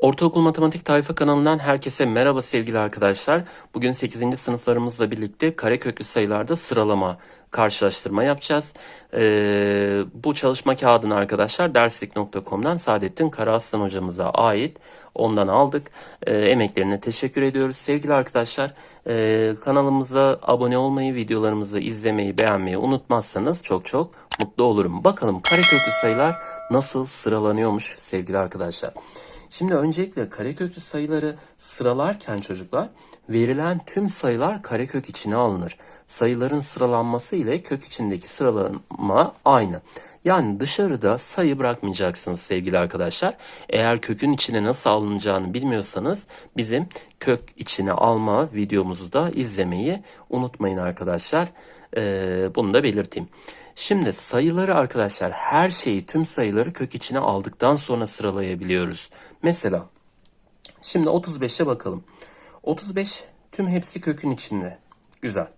Ortaokul Matematik Tayfa kanalından herkese merhaba sevgili arkadaşlar. Bugün 8. sınıflarımızla birlikte kareköklü sayılarda sıralama karşılaştırma yapacağız. Ee, bu çalışma kağıdını arkadaşlar derslik.com'dan Saadettin Karaaslan hocamıza ait. Ondan aldık. Ee, emeklerine teşekkür ediyoruz. Sevgili arkadaşlar e, kanalımıza abone olmayı, videolarımızı izlemeyi, beğenmeyi unutmazsanız çok çok mutlu olurum. Bakalım kareköklü sayılar nasıl sıralanıyormuş sevgili arkadaşlar. Şimdi öncelikle kareköklü sayıları sıralarken çocuklar verilen tüm sayılar karekök içine alınır. Sayıların sıralanması ile kök içindeki sıralama aynı. Yani dışarıda sayı bırakmayacaksınız sevgili arkadaşlar. Eğer kökün içine nasıl alınacağını bilmiyorsanız bizim kök içine alma videomuzu da izlemeyi unutmayın arkadaşlar. Ee, bunu da belirteyim. Şimdi sayıları arkadaşlar her şeyi tüm sayıları kök içine aldıktan sonra sıralayabiliyoruz. Mesela şimdi 35'e bakalım. 35 tüm hepsi kökün içinde. Güzel.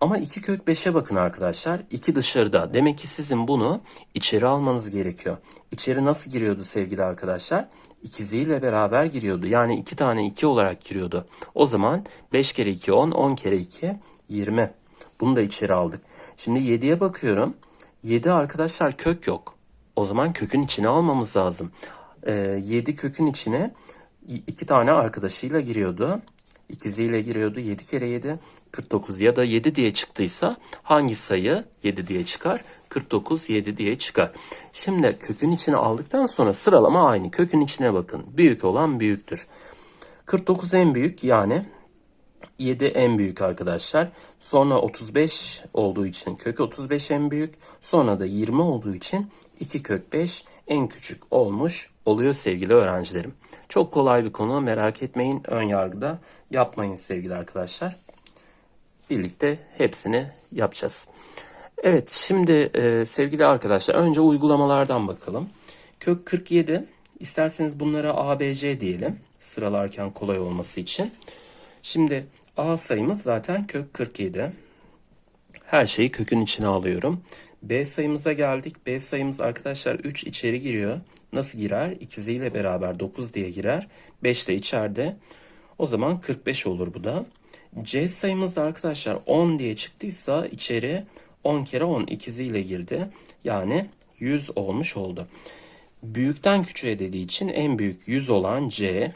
Ama 2 kök 5'e bakın arkadaşlar. 2 dışarıda. Demek ki sizin bunu içeri almanız gerekiyor. İçeri nasıl giriyordu sevgili arkadaşlar? İkiziyle beraber giriyordu. Yani 2 tane 2 olarak giriyordu. O zaman 5 kere 2 10, 10 kere 2 20. Bunu da içeri aldık. Şimdi 7'ye bakıyorum. 7 arkadaşlar kök yok. O zaman kökün içine almamız lazım. Ee, 7 kökün içine iki tane arkadaşıyla giriyordu. İkiziyle giriyordu. 7 kere 7 49 ya da 7 diye çıktıysa hangi sayı 7 diye çıkar? 49 7 diye çıkar. Şimdi kökün içine aldıktan sonra sıralama aynı. Kökün içine bakın. Büyük olan büyüktür. 49 en büyük yani 7 en büyük arkadaşlar. Sonra 35 olduğu için kök 35 en büyük. Sonra da 20 olduğu için 2 kök 5 en küçük olmuş oluyor sevgili öğrencilerim. Çok kolay bir konu merak etmeyin ön yargıda yapmayın sevgili arkadaşlar. Birlikte hepsini yapacağız. Evet şimdi e, sevgili arkadaşlar önce uygulamalardan bakalım. Kök 47 isterseniz bunlara ABC diyelim sıralarken kolay olması için. Şimdi A sayımız zaten kök 47. Her şeyi kökün içine alıyorum. B sayımıza geldik. B sayımız arkadaşlar 3 içeri giriyor. Nasıl girer? İkiziyle beraber 9 diye girer. 5 de içeride. O zaman 45 olur bu da. C sayımız da arkadaşlar 10 diye çıktıysa içeri 10 kere 10 ikiziyle girdi. Yani 100 olmuş oldu. Büyükten küçüğe dediği için en büyük 100 olan C.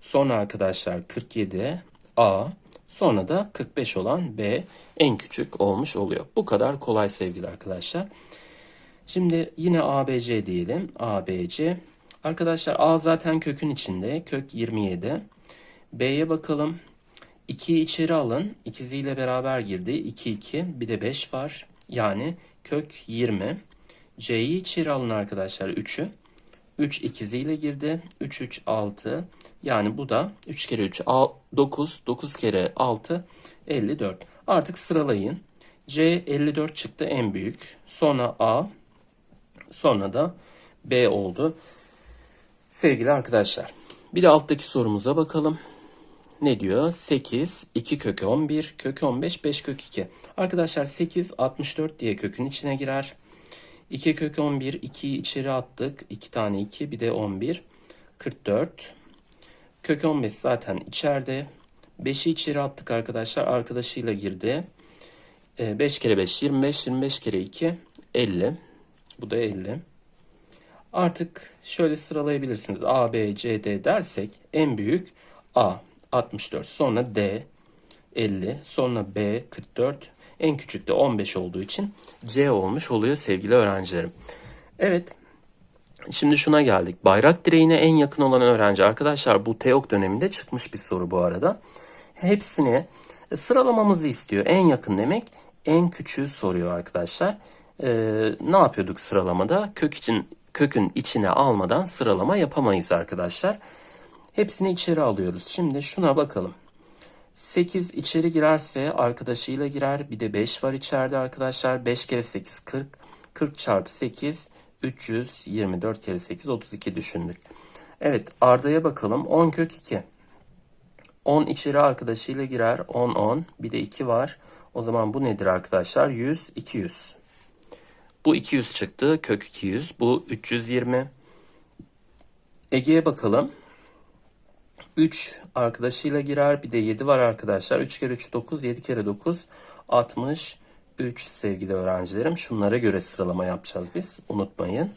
Sonra arkadaşlar 47 A. Sonra da 45 olan B en küçük olmuş oluyor. Bu kadar kolay sevgili arkadaşlar. Şimdi yine ABC diyelim. ABC. Arkadaşlar A zaten kökün içinde. Kök 27. B'ye bakalım. 2'yi içeri alın. İkiziyle beraber girdi. 2, 2. Bir de 5 var. Yani kök 20. C'yi içeri alın arkadaşlar 3'ü. 3 ikiziyle girdi. 3, 3, 6. Yani bu da 3 kere 3 9. 9 kere 6 54. Artık sıralayın. C 54 çıktı en büyük. Sonra A. Sonra da B oldu. Sevgili arkadaşlar. Bir de alttaki sorumuza bakalım. Ne diyor? 8, 2 kök 11, kök 15, 5 kök 2. Arkadaşlar 8, 64 diye kökün içine girer. 2 kök 11, 2'yi içeri attık. 2 tane 2, bir de 11. 44. Kök 15 zaten içeride. 5'i içeri attık arkadaşlar. Arkadaşıyla girdi. 5 kere 5 25. 25 kere 2 50. Bu da 50. Artık şöyle sıralayabilirsiniz. A, B, C, D dersek en büyük A 64. Sonra D 50. Sonra B 44. En küçük de 15 olduğu için C olmuş oluyor sevgili öğrencilerim. Evet Şimdi şuna geldik. Bayrak direğine en yakın olan öğrenci arkadaşlar bu TEOK döneminde çıkmış bir soru bu arada. Hepsini sıralamamızı istiyor. En yakın demek en küçüğü soruyor arkadaşlar. Ee, ne yapıyorduk sıralamada? Kök için kökün içine almadan sıralama yapamayız arkadaşlar. Hepsini içeri alıyoruz. Şimdi şuna bakalım. 8 içeri girerse arkadaşıyla girer. Bir de 5 var içeride arkadaşlar. 5 kere 8 40. 40 çarpı 8 324 kere 8 32 düşündük. Evet Arda'ya bakalım. 10 kök 2. 10 içeri arkadaşıyla girer. 10 10. Bir de 2 var. O zaman bu nedir arkadaşlar? 100 200. Bu 200 çıktı. Kök 200. Bu 320. Ege'ye bakalım. 3 arkadaşıyla girer. Bir de 7 var arkadaşlar. 3 kere 3 9, 7 kere 9 63 sevgili öğrencilerim. Şunlara göre sıralama yapacağız biz. Unutmayın.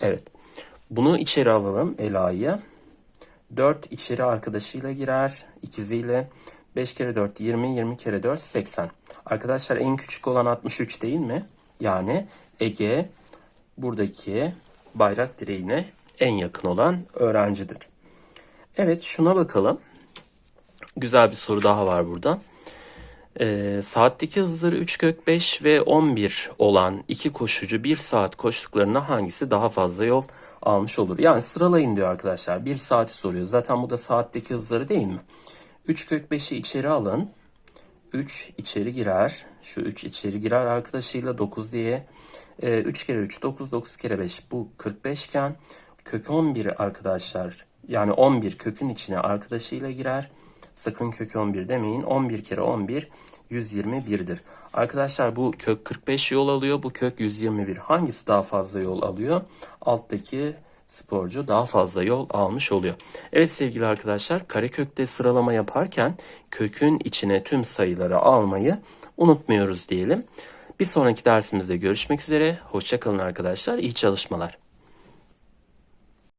Evet. Bunu içeri alalım Ela'yı. 4 içeri arkadaşıyla girer. ikiziyle. 5 kere 4 20, 20 kere 4 80. Arkadaşlar en küçük olan 63 değil mi? Yani Ege buradaki bayrak direğine en yakın olan öğrencidir. Evet şuna bakalım. Güzel bir soru daha var burada. Ee, saatteki hızları 3 kök 5 ve 11 olan iki koşucu 1 saat koştuklarında hangisi daha fazla yol almış olur? Yani sıralayın diyor arkadaşlar. 1 saati soruyor. Zaten bu da saatteki hızları değil mi? 3 kök 5'i içeri alın. 3 içeri girer. Şu 3 içeri girer arkadaşıyla 9 diye. Ee, 3 kere 3 9 9 kere 5 bu 45 iken kök 11 arkadaşlar yani 11 kökün içine arkadaşıyla girer. Sakın kök 11 demeyin. 11 kere 11 121'dir. Arkadaşlar bu kök 45 yol alıyor. Bu kök 121. Hangisi daha fazla yol alıyor? Alttaki sporcu daha fazla yol almış oluyor. Evet sevgili arkadaşlar karekökte sıralama yaparken kökün içine tüm sayıları almayı unutmuyoruz diyelim. Bir sonraki dersimizde görüşmek üzere. Hoşçakalın arkadaşlar. İyi çalışmalar.